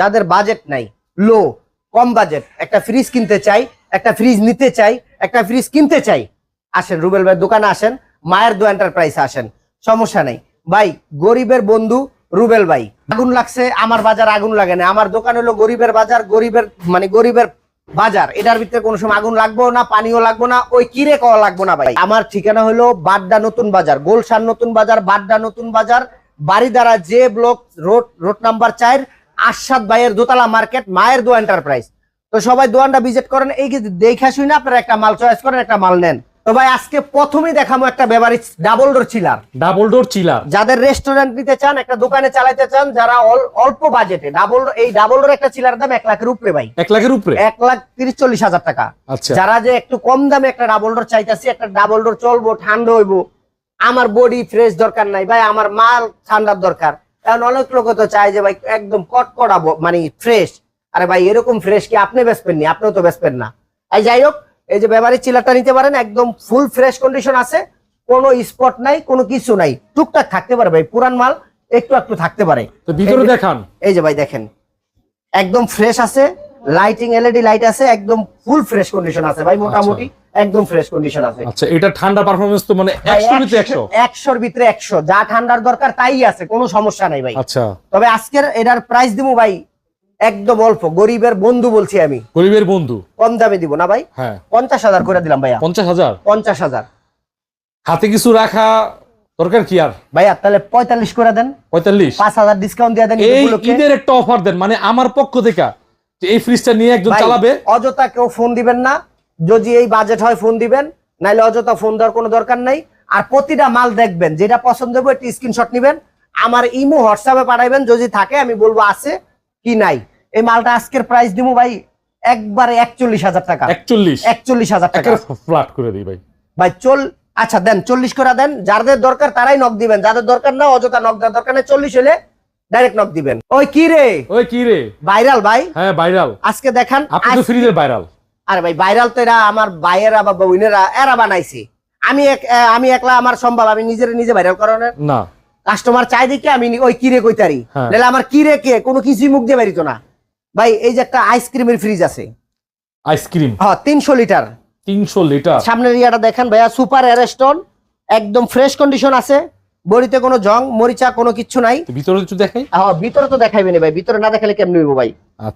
যাদের বাজেট নাই লো কম বাজেট একটা ফ্রিজ কিনতে চাই, একটা ফ্রিজ নিতে চাই, একটা ফ্রিজ কিনতে চাই। আসেন, রুবেল ভাই দোকানে আসেন, মায়ের দো এন্টারপ্রাইজ আসেন, সমস্যা নেই। ভাই, গরিবের বন্ধু রুবেল ভাই, আগুন লাগছে, আমার বাজার আগুন লাগে না। আমার দোকান হলো গরিবের বাজার, গরিবের মানে গরিবের বাজার। এটার ভিতরে কোনো সময় আগুন লাগবো না, পানিও লাগবো না, ওই কিরে কওয়া লাগবো না ভাই? আমার ঠিকানা হলো বাড্ডা নতুন বাজার, গোলশান নতুন বাজার, বাড্ডা নতুন বাজার বাড়িদারা যে ব্লক, রোড রোড নাম্বার চার আশাদ ভাইয়ের দোতলা মার্কেট মায়ের দো এন্টারপ্রাইজ তো সবাই দোকানটা ভিজিট করেন এই যে দেখে শুনে আপনারা একটা মাল চয়েস করেন একটা মাল নেন। তো ভাই আজকে প্রথমেই দেখাবো একটা beverage double door chiller double door chiller যাদের রেস্টুরেন্ট নিতে চান একটা দোকানে চালাতে চান যারা অল- অল্প বাজেটে ডাবল এই ডাবল ডোর একটা চিলার দাম এক লাখের উপরে ভাই। এক লাখের উপরে? এক লাখ তিরিশ চল্লিশ হাজার টাকা। আচ্ছা। যারা যে একটু কম দামে একটা ডাবল ডোর চাইতেছি একটা ডাবল ডোর চলবো ঠান্ডা হইবো। আমার বডি ফ্রেশ দরকার নাই ভাই আমার মাল ঠান্ডার দরকার। কারণ অনেক লোক তো চায় যে ভাই একদম কটকড়া মানে ফ্রেশ আরে ভাই এরকম ফ্রেশ কি আপনি বেচবেন নি? আপনিও তো বেচবেন না। এই যাই হোক এই যে ব্যবহারের চিলারটা নিতে পারেন একদম ফুল ফ্রেশ কন্ডিশন আছে। কোনো স্পট নাই কোনো কিছু নাই। টুকটাক থাকতে পারে ভাই পুরান মাল একটু একটু থাকতে পারে। তো ভিতরে দেখান। এই যে ভাই দেখেন। একদম ফ্রেশ আছে লাইটিং এলইডি লাইট আছে একদম ফুল ফ্রেশ কন্ডিশন আছে ভাই মোটামুটি। একদম ফ্রেশ কন্ডিশন আছে। আচ্ছা এটা ঠান্ডা পারফরমেন্স তো মানে ভাই, একশো ভিতরে একশো একশোর ভিতরে একশো। যা ঠান্ডার দরকার তাই আছে কোনো সমস্যা নাই ভাই। আচ্ছা। তবে আজকের এটার প্রাইস দিব ভাই একদম অল্প। গরিবের বন্ধু বলছি আমি। গরিবের বন্ধু? কম দামে দিব না ভাই? হ্যাঁ। পঞ্চাশ হাজার করে দিলাম ভাইয়া। পঞ্চাশ হাজার? পঞ্চাশ হাজার। হাতে কিছু রাখা দরকার কি আর? ভাইয়া তাহলে পঁয়তাল্লিশ করে দেন। পঁয়তাল্লিশ? পাঁচ হাজার ডিসকাউন্ট দিয়ে দেন এই। ঈদের একটা অফার দেন মানে আমার পক্ষ থেকে। এই ফ্রিজটা নিয়ে একজন চালাবে। অযথা কেউ ফোন দিবেন না। যদি এই বাজেট হয় ফোন দিবেন নাইলে অযথা ফোন দেওয়ার কোনো দরকার নাই। আর প্রতিটা মাল দেখবেন যেটা পছন্দ হবে একটি স্ক্রিনশট নিবেন। আমার ইমো হোয়াটসঅ্যাপে পাঠাইবেন যদি থাকে আমি বলব আছে কি নাই। এই মালটা আজকের প্রাইস দিব ভাই একবারে একচল্লিশ হাজার টাকা। একচল্লিশ? একচল্লিশ হাজার টাকা। ফ্ল্যাট করে দিই ভাই। ভাই চল আচ্ছা দেন চল্লিশ করে দেন। যাদের দরকার তারাই নক দিবেন। যাদের দরকার না অযথা নক দেওয়ার দরকার নেই। চল্লিশ হলে ডাইরেক্ট নক দিবেন। ওই কি রে? ওই কি রে? ভাইরাল ভাই। হ্যাঁ ভাইরাল। আজকে দেখান আপনি তো ফ্রিজের ভাইরাল। আরে ভাই ভাইরাল তো এরা আমার ভাইয়েরা বা বোনেরা এরা বানাইছে। আমি আমি একলা আমার সম্ভব আমি নিজের নিজে ভাইরাল করানোর। না। কাস্টমার চাই দেখে আমি ওই কিরে কইতারি। হ্যাঁ। নাহলে আমার কিরে কে কোনো কিছুই মুখ দিয়ে বেরিত না। ভাই এই যে একটা আইসক্রিমের ফ্রিজ আছে। আইসক্রিম হ্যাঁ তিনশো লিটার তিনশো লিটার সামনের ইয়াটা দেখেন ভাইয়া সুপার এয়ারস্টোন একদম ফ্রেশ কন্ডিশন আছে। বড়িতে কোনো জং মরিচা কোনো কিছু নাই। ভিতরে কিছু দেখাই? হ্যাঁ ভিতরে তো দেখাইবেনি ভাই ভিতরে না দেখালে কেমনি হইবো ভাই?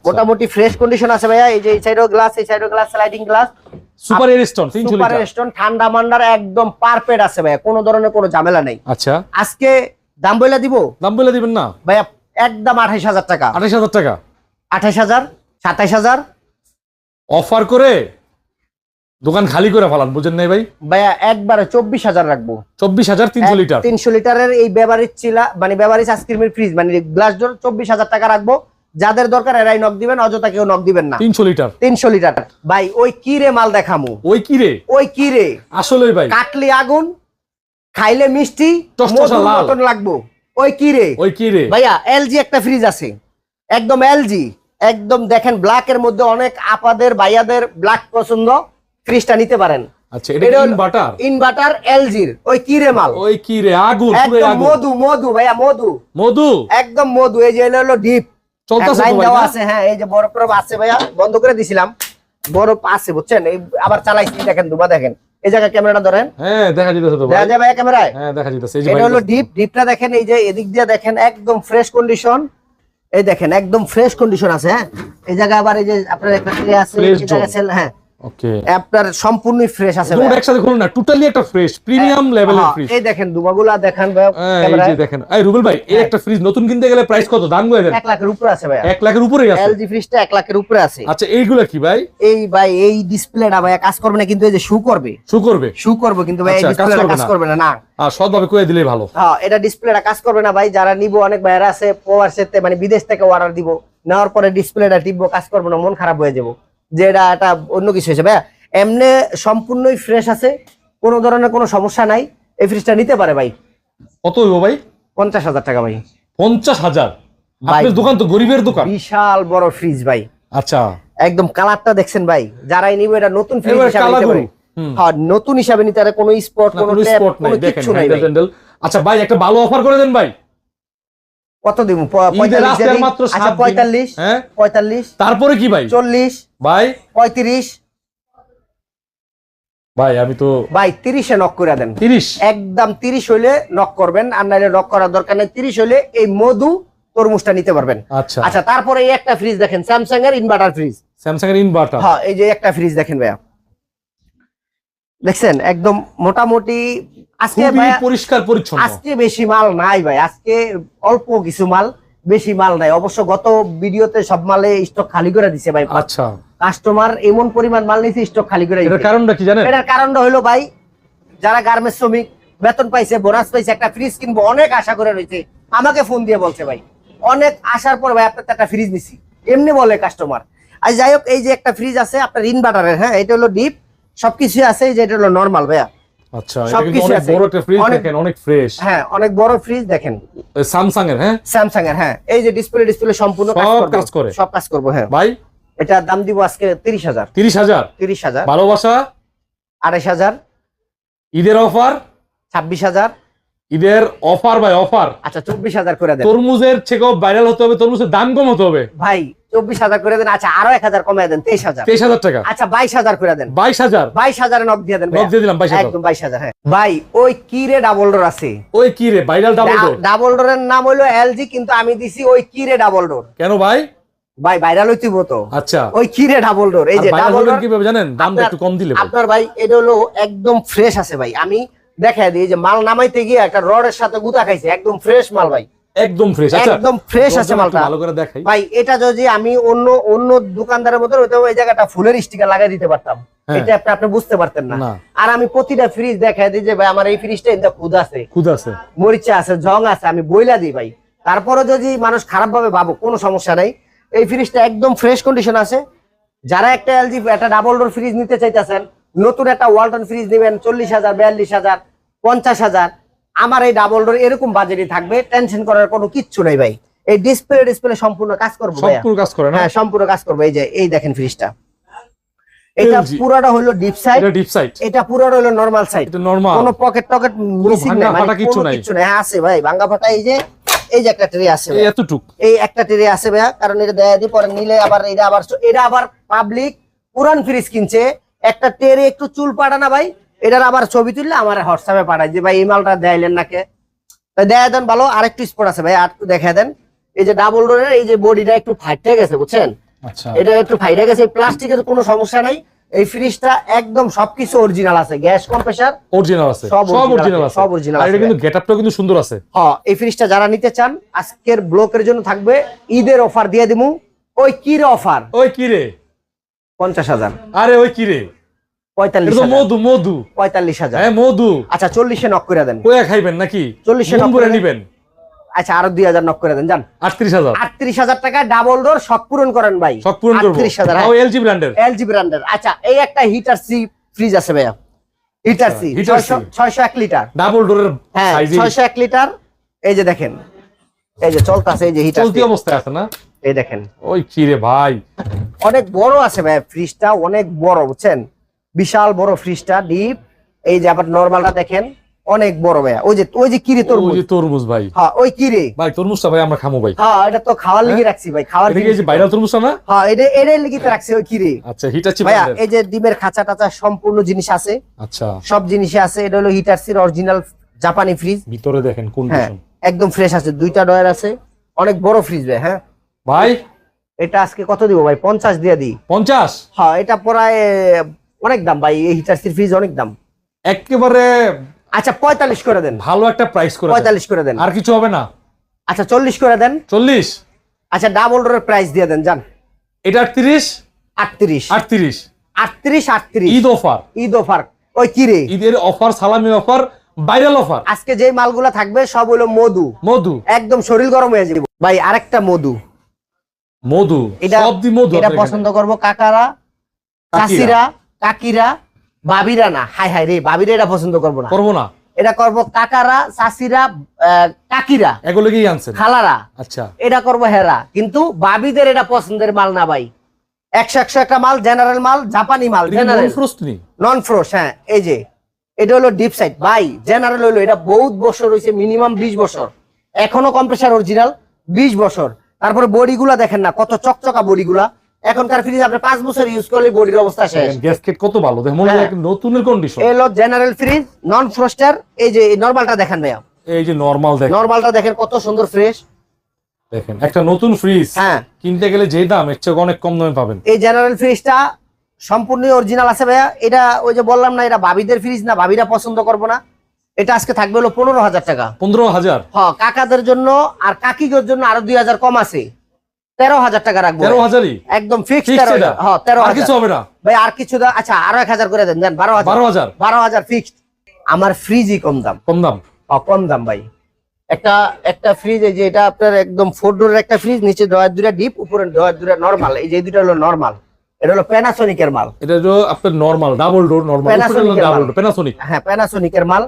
মোটামুটি ফ্রেশ কন্ডিশন আছে ভাইয়া। এই যে এই সাইডও গ্লাস এই সাইডও glass sliding glass super Ariston super litre stone ঠান্ডা মান্ডার একদম পারফেক্ট আছে ভাইয়া। কোনো ধরনের কোনো ঝামেলা নাই। আচ্ছা। আজকে দাম বইলা দিব? দাম বলে দিবেন না? ভাইয়া একদম আঠাইশ হাজার টাকা। আঠাশ হাজার টাকা? আঠাইশ হাজার সাতাইশ হাজার। অফার করে দোকান খালি করে ফেলান বুঝেন নাই ভাই? ভাইয়া একবারে চব্বিশ হাজার রাখব। চব্বিশ হাজার তিনশো লিটার তিনশো লিটারের এই বেভারেজ চিলা মানে বেভারেজ আইসক্রিমের ফ্রিজ মানে গ্লাস ডোর চব্বিশ হাজার টাকা রাখব। যাদের দরকার এরাই নক দিবেন অযথা কেউ নক দিবেন না। তিনশো লিটার। তিনশো লিটার। ভাই ওই কিরে মাল দেখামু? ওই কিরে? ওই কিরে? আসলে ভাই। কাটলি আগুন খাইলে মিষ্টি। মতন লাগবো। ওই কি রে ওই কি রে ভাইয়া এলজি একটা ফ্রিজ আছে। একদম এলজি একদম দেখেন ব্ল্যাক এর মধ্যে অনেক আপাদের ভাইয়াদের ব্ল্যাক পছন্দ। ফ্রিজটা নিতে পারেন। আচ্ছা এটা ইনভার্টার এলজির ওই কি রে। মাল? ওই কি রে আগুন একদম মধু মধু ভাইয়া মধু। মধু? একদম মধু। এই যে হলো ডিপ আছে হ্যাঁ এই যে বরফ টরফ আছে ভাইয়া বন্ধ করে দিছিলাম। বরফ আছে বুঝছেন? এই আবার চালাইছি দেখেন দুবা দেখেন। এই জায়গায় ক্যামেরাটা ধরেন। হ্যাঁ দেখা যেতেছে তো দেখা যায় ভাইয়া ক্যামেরায়? হ্যাঁ দেখা যেতেছে। এই যে এটা হলো ডিপ ডিপটা দেখেন এই যে এদিক দিয়ে দেখেন একদম ফ্রেশ কন্ডিশন এই দেখেন একদম ফ্রেশ কন্ডিশন আছে হ্যাঁ। এই জায়গায় আবার এই যে আপনার একটা আছে এই জায়গায় হ্যাঁ। ওকে আপনার সম্পূর্ণই ফ্রেশ আছে দুটো একসাথে খুলুন না টোটালি একটা ফ্রেশ প্রিমিয়াম লেভেলের ফ্রিজ এই দেখেন দুবাগুলা দেখেন ভাইয়া এই যে দেখেন এই রুবেল ভাই এই একটা ফ্রিজ নতুন কিনতে গেলে প্রাইস কত? দামগুলো দেন। এক লাখের উপরে আছে ভাইয়া। এক লাখের উপরে আছে। এলজি ফ্রিজটা এক লাখের উপরে আছে। আচ্ছা এইগুলা কি ভাই? এই ভাই এই ডিসপ্লেটা ভাইয়া কাজ করবে না কিন্তু এই যে শু করবে। শু করবে? শু করবে কিন্তু ভাই এই আচ্ছা, কাজ ডিসপ্লেটা করবে কাজ না। করবে না না। আর সৎভাবে কয়ে দিলেই ভালো। হ্যাঁ এটা ডিসপ্লেটা কাজ করবে না ভাই যারা নিবো অনেক ভাইয়ারা আছে প্রবাসেতে মানে বিদেশ থেকে অর্ডার দিব নেওয়ার পরে ডিসপ্লেটা টিপবো কাজ করবে না মন খারাপ হয়ে যাব। যে এটা এটা অন্য কিছু হয়েছে। ভাইয়া এমনি সম্পূর্ণই ফ্রেশ আছে কোনো ধরনের কোনো সমস্যা নাই। এই ফ্রিজটা নিতে পারে ভাই। কত হইব ভাই? পঞ্চাশ হাজার টাকা ভাই। পঞ্চাশ হাজার। আপনার দোকান তো গরিবের দোকান। বিশাল বড় ফ্রিজ ভাই। আচ্ছা। একদম কালারটা দেখছেন ভাই। যারাই নিবে এটা নতুন ফ্রিজ হিসাবে নিতে পারে। হ্যাঁ নতুন হিসাবে নিতে পারে কোনো স্পট কোনো স্পট নাই দেখেন আচ্ছা ভাই একটা ভালো অফার করে দেন ভাই। কত দিব? সাত আচ্ছা পঁয়তাল্লিশ হ্যাঁ? পঁয়তাল্লিশ তারপরে কি ভাই? চল্লিশ ভাই? পঁয়ত্রিশ। ভাই আমি তো ভাই তিরিশে নক করে দেন। তিরিশ? একদম তিরিশ হইলে নক করবেন আর নাইলে নক করার দরকার নেই। তিরিশ হইলে এই মধু তরমুজটা নিতে পারবেন। আচ্ছা। আচ্ছা তারপরে এই একটা ফ্রিজ দেখেন স্যামসাং এর ইনভার্টার ফ্রিজ স্যামসাং এর ইনভার্টার হ্যাঁ এই যে একটা ফ্রিজ দেখেন ভাইয়া। দেখছেন একদম মোটামুটি আজকে পরিষ্কার পরিচ্ছন্ন। আজকে বেশি মাল নাই ভাই আজকে অল্প কিছু মাল বেশি মাল নাই। অবশ্য গত ভিডিওতে সব মালে স্টক খালি করে দিছে ভাই। আচ্ছা। কাস্টমার এমন পরিমাণ মাল নিছে স্টক খালি করে দিছে। কারণটা কি জানেন? এটার কারণটা হলো ভাই যারা গার্মেন্টস শ্রমিক বেতন পাইছে বোনাস পাইছে একটা ফ্রিজ কিনবো অনেক আশা করে রয়েছে। আমাকে ফোন দিয়ে বলছে ভাই। অনেক আসার পর ভাই আপনার একটা ফ্রিজ নিছি। এমনি বলে কাস্টমার আর যাই হোক এই যে একটা ফ্রিজ আছে আপনার ইনভার্টারের হ্যাঁ এটা হলো ডিপ সবকিছু আছে যে এটা হলো নর্মাল ভাইয়া। আচ্ছা সবকিছু আছে। বড় একটা ফ্রিজ দেখেন অনেক ফ্রেশ হ্যাঁ অনেক বড় ফ্রিজ দেখেন। স্যামসাং এর হ্যাঁ? স্যামসাং এর হ্যাঁ। এই যে ডিসপ্লে ডিসপ্লে সম্পূর্ণ কাজ করে। সব কাজ করব হ্যাঁ। ভাই? এটা দাম দিব আজকে ভালোবাসা? ঈদের অফার ছাব্বিশ হাজার। ঈদের অফার ভাই অফার আচ্ছা চব্বিশ হাজার করে দেন। তরমুজের থেকেও ভাইরাল হতে হবে তরমুজের দাম কম হতে হবে। ভাই চব্বিশ হাজার করে দেন আচ্ছা আরও এক হাজার কমে দেন তেইশ হাজার। তেইশ হাজার টাকা। আচ্ছা বাইশ হাজার করে দেন। বাইশ হাজার? বাইশ হাজারে নক দিয়ে দেন নক দিয়ে দিলাম বাইশ হাজার। একদম বাইশ হাজার হ্যাঁ। ভাই ওই কি রে ডাবল ডোর আছে? ওই কি রে? ভাইরাল ডাবল ডোর ডাবল ডোরের নাম হলো এলজি কিন্তু আমি দিছি ওই কি রে ডাবল ডোর কেন ভাই? ভাই ভাইরাল হইতিব তো। আচ্ছা। ওই কি রে ডাবল ডোর এই যে ডাবল ডোর কীভাবে জানেন? দামটা একটু কম দিলে। আপনার ভাই এটা হলো একদম ফ্রেশ আছে ভাই। আমি দেখাই দিই যে মাল নামাইতে গিয়ে একটা রডের সাথে গুতা খাইছে একদম ফ্রেশ মাল ভাই। একদম ফ্রেশ আচ্ছা একদম ফ্রেশ আছে মালটা। ভালো করে দেখাই। ভাই এটা যদি আমি অন্য অন্য দোকানদারের মতো ওই জায়গাটা ফুলের স্টিকার লাগাই দিতে পারতাম। হ্যাঁ। এটা আপনি আপনি বুঝতে পারতেন না। না। আর আমি প্রতিটা ফ্রিজ দেখাই দিই যে ভাই আমার এই ফ্রিজটা এটা খুদ আছে। খুদ আছে। মরিচা আছে জং আছে আমি বইলা দিই ভাই। তারপরে যদি মানুষ খারাপ ভাবে ভাবো কোনো সমস্যা নাই। এই ফ্রিজটা একদম ফ্রেশ কন্ডিশন আছে। যারা একটা এলজি একটা ডাবল ডোর ফ্রিজ নিতে চাইতেছেন নতুন একটা ওয়ালটন ফ্রিজ নেবেন চল্লিশ হাজার বিয়াল্লিশ হাজার পঞ্চাশ হাজার আমার এই ডাবল ডোর এরকম বাজেটই থাকবে টেনশন করার কোনো কিচ্ছু নাই ভাই। এই ডিসপ্লে ডিসপ্লে সম্পূর্ণ কাজ করব। সম্পূর্ণ কাজ করে হ্যাঁ সম্পূর্ণ কাজ করব। এই যে এই দেখেন ফ্রিজটা এটা পুরোটা হলো ডিপ সাইড এটা ডিপ সাইড এটা পুরোটা হলো নরমাল সাইড এটা নরমাল কোনো পকেট টকেট মিসিং ভাঙা নাই মানে কিচ্ছু নাই। কিচ্ছু নাই। হ্যাঁ আছে ভাই ভাঙ্গা ফাটা। এই যে এই যে একটা ট্রে আছে ভাই। এতটুক। এই একটা ট্রে আছে ভাইয়া কারণ এটা দেয়া দি পরে নিলে আবার এটা আবার এটা আবার পাবলিক পুরান ফ্রিজ কিনছে। একটা ট্রে একটু চুল পাড়া না ভাই এটার আবার ছবি তুললে আমার হোয়াটসঅ্যাপে পাঠায় যে ভাই এই মালটা দেয়াইলেন নাকে দেয়া দেন ভালো আর আরেকটু স্পট আছে ভাই আর একটু দেখা দেন। এই যে ডাবল ডোরের এই যে বডিটা একটু ফাইটে গেছে বুঝছেন? আচ্ছা। এটা একটু ফাইটে গেছে প্লাস্টিকের কোনো সমস্যা নাই। এই ফ্রিজটা একদম সবকিছু অরিজিনাল আছে গ্যাস কম্প্রেসার অরিজিনাল আছে সব অরিজিনাল আছে, আছে। সব original আর এটা আছে। কিন্তু গেটআপটাও কিন্তু সুন্দর আছে। হ্যাঁ এই ফ্রিজটা যারা নিতে চান আজকের ব্লকের জন্য থাকবে ঈদের অফার দিয়ে দিমু। ওই কি রে অফার ওই কি রে পঞ্চাশ হাজার। আরে ওই কি রে পঁয়তাল্লিশ মধু মধু। পঁয়তাল্লিশ হাজার। হ্যাঁ মধু। আচ্ছা চল্লিশে নক করে দেন। কোয়া খাইবেন নাকি? চল্লিশে নক করে নিবেন। আচ্ছা আরও দুই হাজার নক করে দেন আটত্রিশ হাজার। আটত্রিশ হাজার টাকা ডাবল ডোর পূরণ করেন ভাই। সব পূরণ করব। আটত্রিশ হাজার তাও এলজি ব্র্যান্ডের এলজি ব্র্যান্ডের আচ্ছা এই একটা হিটার সি ফ্রিজ আছে ভাইয়া। হিটার সি ছয়শো এক লিটার। ডাবল ডোরের হ্যাঁ ছয়শো এক লিটার। এই যে দেখেন এই যে চলতেছে এই যে হিটার চলতি অবস্থায় আছে না? এই দেখেন। ওই ভাই। অনেক বড় আছে ভাই ফ্রিজটা অনেক বড় বুঝছেন? বিশাল বড় ফ্রিজটা ডিপ। এই যে আবার নরমালটা দেখেন অনেক বড় ভাইয়া। ওই যে ওই যে কিরে ওই তরমুজ যে তরমুজ? ভাই। হ্যাঁ ওই কিরে? ভাই তরমুজটা ভাই আমরা খামো ভাই। হ্যাঁ এটা তো খাওয়ার লিগে রাখছি ভাই খাওয়ার কি এই যে। ভাইরাল তরমুজটা না? হ্যাঁ এটা এটাই লিগে তো রাখছি ওই কিরে। আচ্ছা হিটাচি ভাইয়া এই যে ডিমের খাঁচা টাচা সম্পূর্ণ জিনিস আছে। আচ্ছা। সব জিনিসে আছে এটা হলো হিটারসির অরিজিনাল জাপানি ফ্রিজ ভিতরে দেখেন কোন হ্যাঁ একদম ফ্রেশ আছে দুইটা ডয়ার আছে। অনেক বড় ফ্রিজ ভাই হ্যাঁ। ভাই? এটা আজকে কত দিব ভাই? পঞ্চাশ দিয়ে দিই। পঞ্চাশ? হ্যাঁ এটা প্রায় অনেক দাম ভাই এই হিটারসির ফ্রিজ অনেক দাম। একেবারে আচ্ছা পঁয়তাল্লিশ করে দেন। ভালো একটা প্রাইস করে। পঁয়তাল্লিশ করে দেন। আর কিছু হবে না? আচ্ছা চল্লিশ করে দেন। চল্লিশ? আচ্ছা ডাবল ডোরের প্রাইস দিয়ে দেন যান। এটা আটত্রিশ? আটত্রিশ। আটত্রিশ। আটত্রিশ আটত্রিশ। ঈদ অফার। ঈদ অফার। ওই কি রে? ঈদের অফার সালামি অফার ভাইরাল অফার। আজকে যে মালগুলা থাকবে সব হলো মধু। মধু? একদম শরীর গরম হয়ে যাবে। ভাই আরেকটা মধু। মধু? এটা মধু এটা পছন্দ করব কাকারা? চাষিরা। কাকিরা বাবিরা না হাই হাই রে বাবিরা এটা পছন্দ করব না। করব না? এটা করব কাকারা চাষিরা কাকিরা। এগুলো কি আনছেন? খালারা। আচ্ছা। এটা করব হেরা। কিন্তু বাবিদের এটা পছন্দের মাল না ভাই। একশো একশো একটা মাল জেনারেল মাল জাপানি মাল জেনারেল নন ফ্রোস হ্যাঁ এই যে। এটা হলো ডিপ সাইড ভাই জেনারেল হলো এটা বহুত বছর হয়েছে মিনিমাম বিশ বছর। এখনও কম্প্রেসার অরিজিনাল বিশ বছর। তারপরে বডিগুলা দেখেন না কত চকচকা বডিগুলা। এখনকার ফ্রিজ আপনি পাঁচ বছর ইউজ করলে বডির অবস্থা শেষ। গ্যাসকেট কত ভালো দেখেন মনে হয় হ্যাঁ। নতুনের কন্ডিশন এলো জেনারেল ফ্রিজ নন ফ্রস্টার এই যে নর্মালটা দেখেন ভাইয়া। এই যে নর্মাল দেখেন। নর্মালটা দেখেন কত সুন্দর ফ্রেশ দেখেন একটা নতুন ফ্রিজ হ্যাঁ। কিনতে গেলে যে দাম এর চেয়ে অনেক কম দামে পাবেন। এই জেনারেল ফ্রিজটা সম্পূর্ণ অরিজিনাল আছে ভাইয়া। এটা ওই যে বললাম না এটা ভাবিদের ফ্রিজ না ভাবিরা পছন্দ করব না। এটা আজকে থাকবে হলো পনেরো হাজার টাকা। পনেরো হাজার? হ্যাঁ কাকাদের জন্য আর কাকিগের জন্য আরও দুই হাজার কম আছে। তেরো হাজার টাকা রাখব। তেরো হাজারই? একদম ফিক্স হ্যাঁ তেরো হাজার। কিছু হবে না? ভাই আর কিছু দাও আচ্ছা আরও এক হাজার করে দেন দেন বারো হাজার। বারো হাজার? বারো হাজার ফিক্সড আমার ফ্রিজই কম দাম। কম দাম? হ্যাঁ, কম দাম ভাই। একটা একটা ফ্রিজ এই যে এটা আপনার একদম ফোর ডোরের একটা ফ্রিজ নিচে ডয়ার দুটা ডিপ উপরে ডয়ার দুটা নরমাল এই যে দুটা হলো নরমাল এটা হলো প্যানাসোনিকের মাল। এটা হলো আপনার normal double door normal Panasonic হ্যাঁ প্যানাসোনিকের মাল।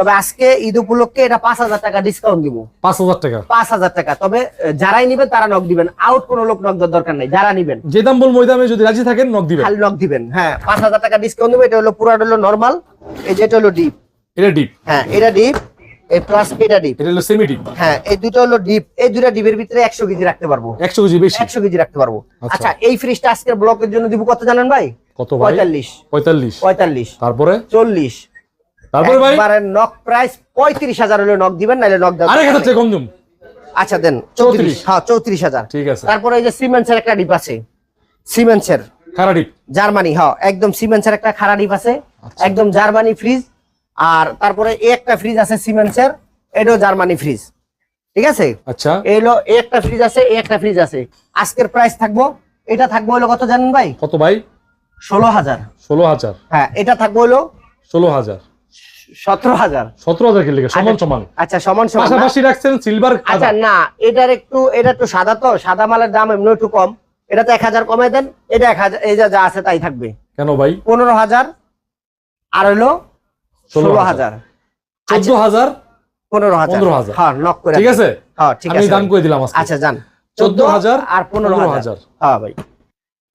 তবে আজকে ঈদ উপলক্ষে এটা পাঁচ হাজার টাকা ডিসকাউন্ট দিব। পাঁচ হাজার টাকা। পাঁচ হাজার টাকা। তবে যারাই নিবেন তারা নক দিবেন। আউট কোনো লোক নক দেওয়ার দরকার নেই। যারা নিবেন। যে দাম বলব ওই দামে যদি রাজি থাকেন নক দিবেন। খালি নক দিবেন। হ্যাঁ পাঁচ হাজার টাকা ডিসকাউন্ট দেবো। এটা হলো পুরো হলো নর্মাল এই যে এটা হলো ডিপ এটা ডিপ হ্যাঁ এটা ডিপ এই প্লাস এটা ডিপ এটা হলো সেমি ডিপ হ্যাঁ এই দুটো হলো ডিপ এই দুটো ডিপের ভিতরে একশো কেজি রাখতে পারব। একশো কেজি বেশি। একশো কেজি রাখতে পারব। আচ্ছা। আচ্ছা এই ফ্রিজটা আজকের ব্লকের জন্য দিব কত জানেন ভাই? কত ভাই? পঁয়তাল্লিশ। পঁয়তাল্লিশ। পঁয়তাল্লিশ। তারপরে? চল্লিশ। তারপরে ভাই? একবারে নক প্রাইস পঁয়ত্রিশ হাজার হলে নক দিবেন নাহলে নক দেবেন আরেক হাজার টাকা কম আচ্ছা দেন চৌত্রিশ। চৌত্রিশ হ্যাঁ চৌত্রিশ হাজার। ঠিক আছে। তারপরে এই যে সিমেন্সের একটা ডিপ আছে। সিমেন্সের খারা ডিপ জার্মানি হ্যাঁ একদম সিমেন্সের একটা খাড়া ডিপ আছে। আচ্ছা। একদম জার্মানি ফ্রিজ আর তারপরে এই একটা ফ্রিজ আছে সিমেন্সের এটাও জার্মানি ফ্রিজ ঠিক আছে? আচ্ছা। এই হলো এই একটা ফ্রিজ আছে এই একটা ফ্রিজ আছে। আজকের প্রাইস থাকব এটা থাকব হলো কত জানেন ভাই? কত ভাই? ষোলো হাজার। ষোলো হাজার। হ্যাঁ এটা থাকব হলো ষোলো হাজার। সতেরো হাজার। সতেরো হাজার কি সমান সমান। আচ্ছা সমান সমান পাশাপাশি রাখছেন সিলভার আচ্ছা না এটার একটু এটা একটু সাদা তো সাদা মালের দাম এমনি একটু কম। এটা তো এক হাজার দেন এটা এক হাজার এই যা আছে তাই থাকবে। কেন ভাই? পনেরো হাজার আর হলো ষোলো হাজার। হাজার চোদ্দ হাজার পনেরো হাজার। পনেরো হাজার। হ্যাঁ করে ঠিক আছে? হ্যাঁ ঠিক আছে দাম করে দিলাম আচ্ছা যান। চোদ্দ হাজার আর পনেরো হাজার। হ্যাঁ ভাই।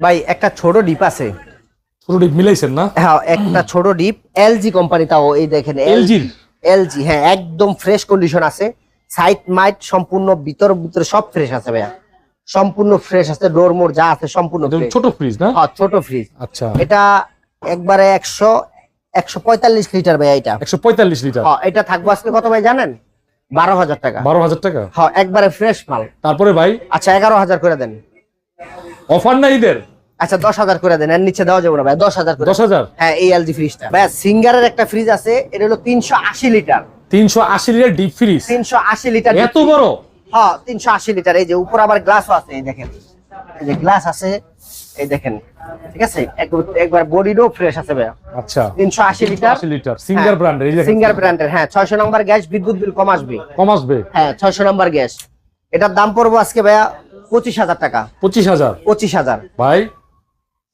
ভাই একটা ছোট ডিপ আছে। পুরো ডিপ মিলাইছেন না? হ্যাঁ একটা ছোট ডিপ। এলজি কোম্পানি তাও এই দেখেন এলজির এলজি? হ্যাঁ একদম ফ্রেশ কন্ডিশন আছে। সাইড মাইট সম্পূর্ণ ভিতর ভিতরে সব ফ্রেশ আছে ভাইয়া। সম্পূর্ণ ফ্রেশ আছে ডোর মোর যা আছে সম্পূর্ণ ছোট ফ্রিজ না? হ্যাঁ ছোট ফ্রিজ আচ্ছা। এটা একবারে একশো একশো পঁয়তাল্লিশ লিটার ভাই এটা। একশো পঁয়তাল্লিশ লিটার? হ্যাঁ এটা থাকব আজকে কত ভাই জানেন? বারো হাজার টাকা। বারো হাজার টাকা? হ্যাঁ একবারে ফ্রেশ মাল। তারপরে ভাই? আচ্ছা এগারো হাজার করে দেন। অফার না ঈদের? আচ্ছা দশ হাজার করে দেন এর নিচে দেওয়া যাবে না ভাই দশ হাজার দশ হাজার? হ্যাঁ এই এলজি ফ্রিজটা ভাই সিঙ্গারের একটা ফ্রিজ আছে এটা হলো তিনশো আশি লিটার। তিনশো আশি লিটার ডিপ ফ্রিজ তিনশো আশি লিটার এত বড়? হ্যাঁ তিনশো আশি লিটার এই যে উপর আবার গ্লাসও আছে এই দেখেন। এই যে গ্লাস আছে এই দেখেন। ঠিক আছে? একবার- বডিরও ফ্রেশ আছে ভাইয়া। আচ্ছা। তিনশো আশি লিটার। আশি লিটার। সিঙ্গার ব্র্যান্ডের সিঙ্গার ব্র্যান্ডের হ্যাঁ ছয়শো নম্বর গ্যাস বিদ্যুৎ বিল কম আসবে। কম আসবে? হ্যাঁ ছয়শো নম্বর গ্যাস। এটার দাম পড়ব আজকে ভাইয়া পঁচিশ হাজার টাকা। পঁচিশ হাজার। পঁচিশ হাজার। ভাই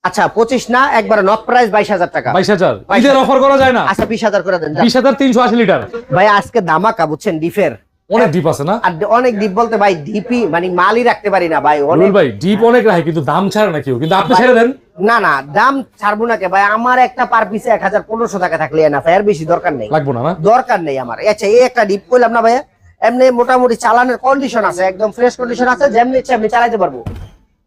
আচ্ছা পঁচিশ না একবার নক প্রাইস বাইশ হাজার টাকা। বাইশ হাজার। ঈদের অফার করা যায় না। আচ্ছা বিশ হাজার করে দেন বিশ হাজার তিনশো আশি লিটার। ভাই আজকে দামাকা বুঝছেন ডিফের অনেক ডিপ আছে না? আর অনেক ডিপ বলতে ভাই ডিপি মানে মালই রাখতে পারি না ভাই অনেক ভাই ডিপ অনেক রাখে কিন্তু দাম ছাড়ে না কেউ। কিন্তু আপনি ছেড়ে দেন। না না দাম ছাড়বো না কে ভাই আমার একটা পার পিসে এক হাজার পনেরোশো টাকা থাকলে না এর বেশি দরকার নেই। লাগবো না দরকার নেই আমার। আচ্ছা এই একটা ডিপ করলাম না ভাইয়া এমনি মোটামুটি চালানোর কন্ডিশন আছে একদম ফ্রেশ কন্ডিশন আছে যেমনি ইচ্ছে আমি চালাইতে পারব।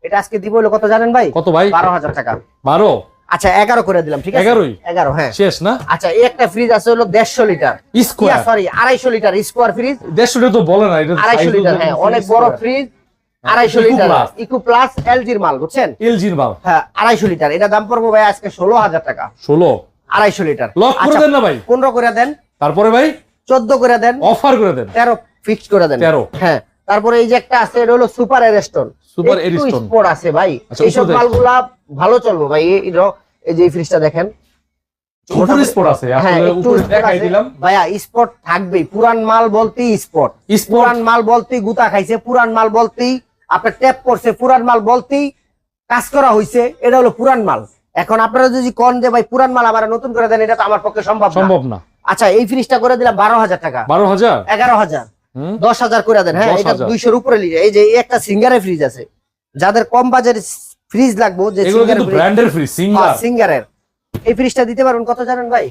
এটা আজকে দিব হলো কত জানেন ভাই? কত ভাই? বারো হাজার টাকা। বারো? আচ্ছা এগারো করে দিলাম ঠিক আছে? এগারোই? এগারো হ্যাঁ। শেষ না? আচ্ছা এই একটা ফ্রিজ আছে হলো দেড়শো লিটার। স্কোয়ার সরি আড়াইশো লিটার স্কোয়ার ফ্রিজ দেড়শো লিটার তো বলে না এটা আড়াইশো লিটার হ্যাঁ অনেক বড় ফ্রিজ আড়াইশো লিটার। ইকো প্লাস এলজির মাল বুঝছেন? এলজির মাল। হ্যাঁ আড়াইশো লিটার। এটা দাম পড়ব ভাই আজকে ষোলো হাজার টাকা। ষোলো? আড়াইশো লিটার। লক করে দেন না ভাই। পনেরো করে দেন। তারপরে ভাই? চোদ্দ করে দেন। অফার করে দেন। তেরো ফিক্সড করে দেন। 13 হ্যাঁ। তারপরে এই যে একটা আছে এটা হলো সুপার এরেস্টন Ariston। স্পোর্ট আছে ভাই। আচ্ছা, এইসব মালগুলা ভালো চলবে ভাই। এই এই যে ফ্রিজটা দেখেন। আছে। হ্যাঁ আসলে উপরে দেখাই দিলাম। ভাইয়া স্পট থাকবেই। পুরান মাল বলতেই স্পট পুরান মাল বলতেই গুতা খাইছে পুরান মাল বলতেই আপনার ট্যাপ করছে পুরান মাল বলতেই কাজ করা হয়েছে এটা হলো পুরান মাল। এখন আপনারা যদি কন যে ভাই পুরান মাল আমার নতুন করে দেন এটা তো আমার পক্ষে সম্ভব না। সম্ভব না। আচ্ছা এই ফ্রিজটা করে দিলাম বারো হাজার টাকা। বারো হাজার? এগারো হাজার? দশ হাজার করে দেন হ্যাঁ এটা দুইশোর উপরে লিটার এই যে একটা সিঙ্গারের ফ্রিজ আছে যাদের কম বাজারের ফ্রিজ লাগবো যে ব্র্যান্ডের ফ্রি সিঙ্গারের। এই ফ্রিজটা দিতে পারবেন কত জানেন ভাই?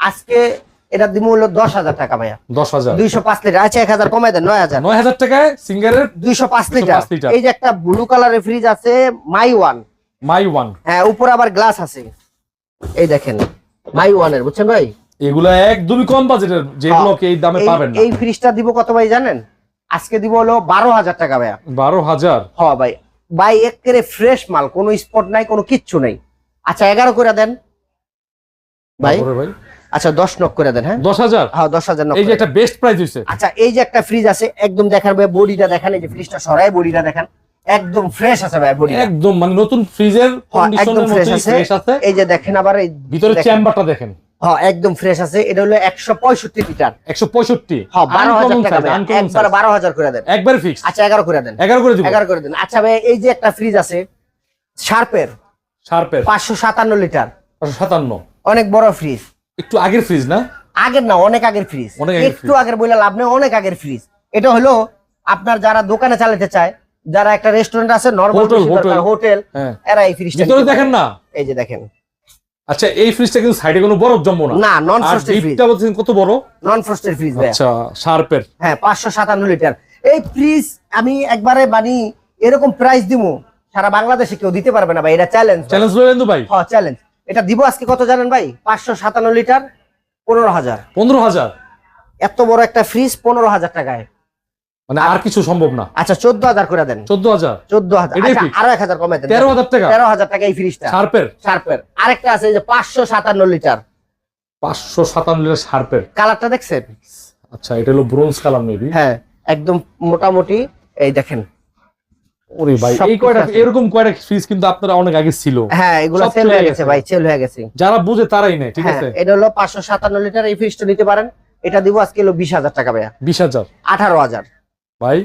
আজকে এটা দিব হলো দশ হাজার টাকা ভাইয়া। দশ হাজার। দুইশো পাঁচ লিটার আচ্ছা এক হাজার কমাই দেন নয় হাজার। নয় হাজার টাকায় সিঙ্গারের দুইশো পাঁচ লিটার। এই যে একটা ব্লু কালারের ফ্রিজ আছে মাই ওয়ান মাই ওয়ান হ্যাঁ উপরে আবার গ্লাস আছে। এই দেখেন মাই ওয়ানের বুঝছেন ভাই? এগুলা একদমই কম বাজেটের যেগুলোকে এই দামে পাবেন না। এই ফ্রিজটা দিব কত ভাই জানেন? আজকে দিব হলো বারো হাজার টাকা ভাইয়া। বারো হাজার? হ ভাই। ভাই একেবারে ফ্রেশ মাল কোনো স্পট নাই কোনো কিচ্ছু নেই। আচ্ছা এগারো করে দেন। ভাই? ভাই? আচ্ছা দশ নক করে দেন হ্যাঁ? দশ হাজার? হ্যাঁ দশ হাজার নক এই যে একটা বেস্ট প্রাইস হয়েছে আচ্ছা এই যে একটা ফ্রিজ আছে একদম দেখার ভাই বডিটা দেখান এই যে ফ্রিজটা সরাই বডিটা দেখান একদম ফ্রেশ আছে ভাই বডি একদম মানে নতুন ফ্রিজের হ্যাঁ, কন্ডিশনের আছে। ফ্রেশ আছে। এই যে দেখেন আবার এই ভিতরে চেম্বারটা দেখেন। হ্যাঁ একদম ফ্রেশ আছে। এটা হলো একশো পঁয়ষট্টি লিটার একশো পঁয়ষট্টি? হ্যাঁ টাকা একবার করে দেন। একবার ফিক্স আচ্ছা করে দেন। এগারো করে দিব। এগারো করে দেন। আচ্ছা ভাই এই যে একটা ফ্রিজ আছে শার্পের শার্পের লিটার অনেক বড় ফ্রিজ একটু আগের ফ্রিজ না? আগের না অনেক আগের ফ্রিজ একটু আগের বলে লাভ নেই অনেক আগের ফ্রিজ এটা হলো আপনার যারা দোকানে চালাতে চায় যারা একটা রেস্টুরেন্ট আছে নর্মাল হোটেল, হোটেল। হোটেল হ্যাঁ। এরা এই ফ্রিজটা দেখেন না? এই যে দেখেন। আচ্ছা এই ফ্রিজটা কিন্তু সাইডে কোনো বরফ জমবো না। না নন ফ্রস্টেড ফ্রিজ ডিপটা বলছেন কত বড়? নন ফ্রস্টেড ফ্রিজ ভাই আচ্ছা শার্পের। হ্যাঁ পাঁচশো সাতান্ন লিটার এই ফ্রিজ আমি একবারে মানে এরকম প্রাইস দিমু। সারা বাংলাদেশে কেউ দিতে পারবে না ভাই এটা চ্যালেঞ্জ চ্যালেঞ্জ লইলেন তো ভাই? হ্যাঁ চ্যালেঞ্জ এটা দিব আজকে কত জানেন ভাই? পাঁচশো সাতান্ন লিটার পনেরো হাজার। পনেরো হাজার? এত বড় একটা ফ্রিজ পনেরো হাজার টাকায়। মানে আর কিছু সম্ভব না। আচ্ছা চোদ্দ হাজার করে দেন। চোদ্দ হাজার চোদ্দ হাজার আচ্ছা, আরও এক হাজার কমে দেন। তেরো হাজার টাকা? তেরো হাজার টাকা এই ফ্রিজটা শার্পের? শার্পের। আরেকটা আছে যে পাঁচশো সাতান্ন লিটার। পাঁচশো সাতান্ন লিটার শার্পের? কালারটা দেখছেন? আচ্ছা এটা হলো ব্রোঞ্জ কালার মেবি হ্যাঁ একদম মোটামুটি এই দেখেন। ওরে ভাই সব এই কয়টা এরকম কয়টা ফ্রিজ কিন্তু আপনারা অনেক আগে ছিল। হ্যাঁ এগুলো সেল হয়ে গেছে। ভাই সেল হয়ে গেছে। যারা বুঝে তারাই নেয় ঠিক হ্যাঁ আছে? এটা হলো পাঁচশো সাতান্ন লিটার এই ফ্রিজটা নিতে পারেন। এটা দিব আজকে হলো বিশ হাজার টাকা ভাইয়া। বিশ হাজার। আঠারো হাজার। ভাই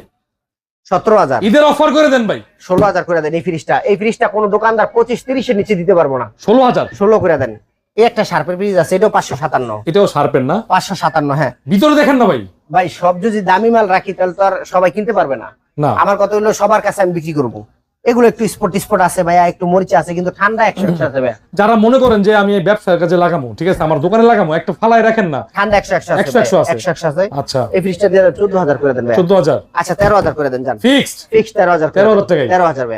সতেরো হাজার। ঈদের অফার করে দেন ভাই। ষোলো হাজার করে দেন এই ফ্রিজটা এই ফ্রিজটা কোনো দোকানদার পঁচিশ তিরিশের নিচে দিতে পারব না। ষোলো হাজার। ষোলো করে দেন। এই একটা শার্পের ফ্রিজ আছে এটাও পাঁচশো সাতান্ন। এটাও শার্পের না? পাঁচশো সাতান্ন হ্যাঁ। ভিতরে দেখেন না ভাই। ভাই সব যদি দামি মাল রাখি তাহলে তো আর সবাই কিনতে পারবে না। না। আমার কথা হলো সবার কাছে আমি বিক্রি করব। এগুলো একটু স্পট স্পট আছে ভাইয়া একটু মরিচা আছে কিন্তু ঠান্ডা একশো একশো আছে ভাইয়া। যারা মনে করেন যে আমি এই ব্যবসার কাজে লাগাবো ঠিক আছে? আমার দোকানে লাগাবো একটা ফালাই রাখেন না। ঠান্ডা একশো একশো একশো একশো আছে। একশো একশো আছে। আচ্ছা। এই ফ্রিজটা দিয়ে চোদ্দ হাজার করে দেন চোদ্দ হাজার। আচ্ছা তেরো হাজার করে দেন যান। ফিক্সড? ফিক্স তেরো হাজার তেরো হাজার। তেরো হাজার ভাইয়া।